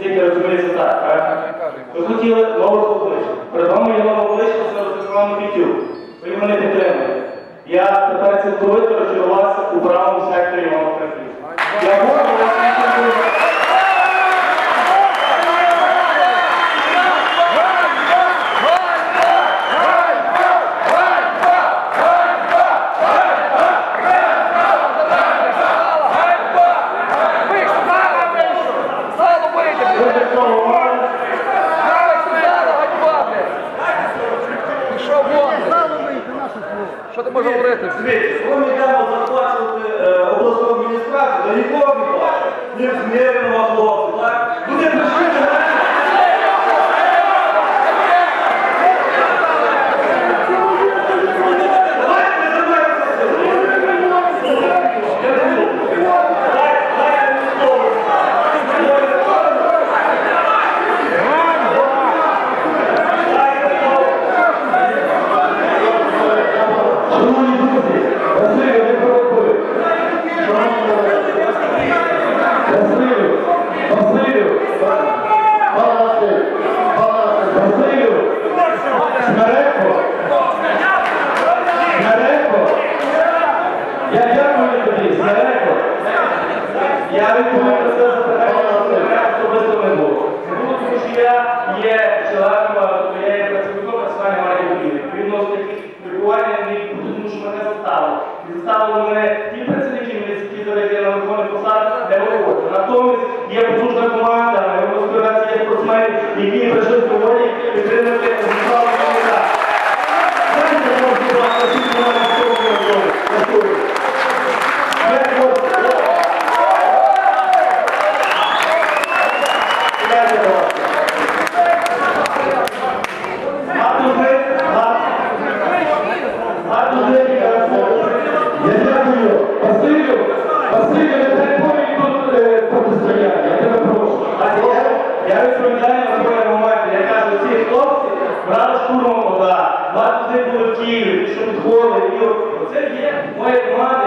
Скільки розуміється так, правильно? Ви хотіли нових обличчя. Перед є нове обличчя, це Ростислав Микитюк. Ви його не підтримуєте. Я тепер цілковито розчарувався у правому Можеш говорити? Дивіться, коли ми йдемо заплачувати е, обласну адміністрацію, то нікого не бачить. Ні з миром, Я відповім на це запитання особисто не було. Тому що я є членом, я є працівником Національної гвардії України. Відповідно, такі спілкування тому що мене заставили. І заставили мене ті працівники, які зараз є на верховних посадах, де ви. Натомість є потужна команда, ми є спортсмени, які прийшли сьогодні підтримати гарно декілька Я дякую Василю. Василю, не дай Бог протистояння. Я тебе прошу. Я відповідаю на своєму. Я кажу, ці хлопці брали штурмом вода, вас було Київ, що підходили. Оце є моя команда,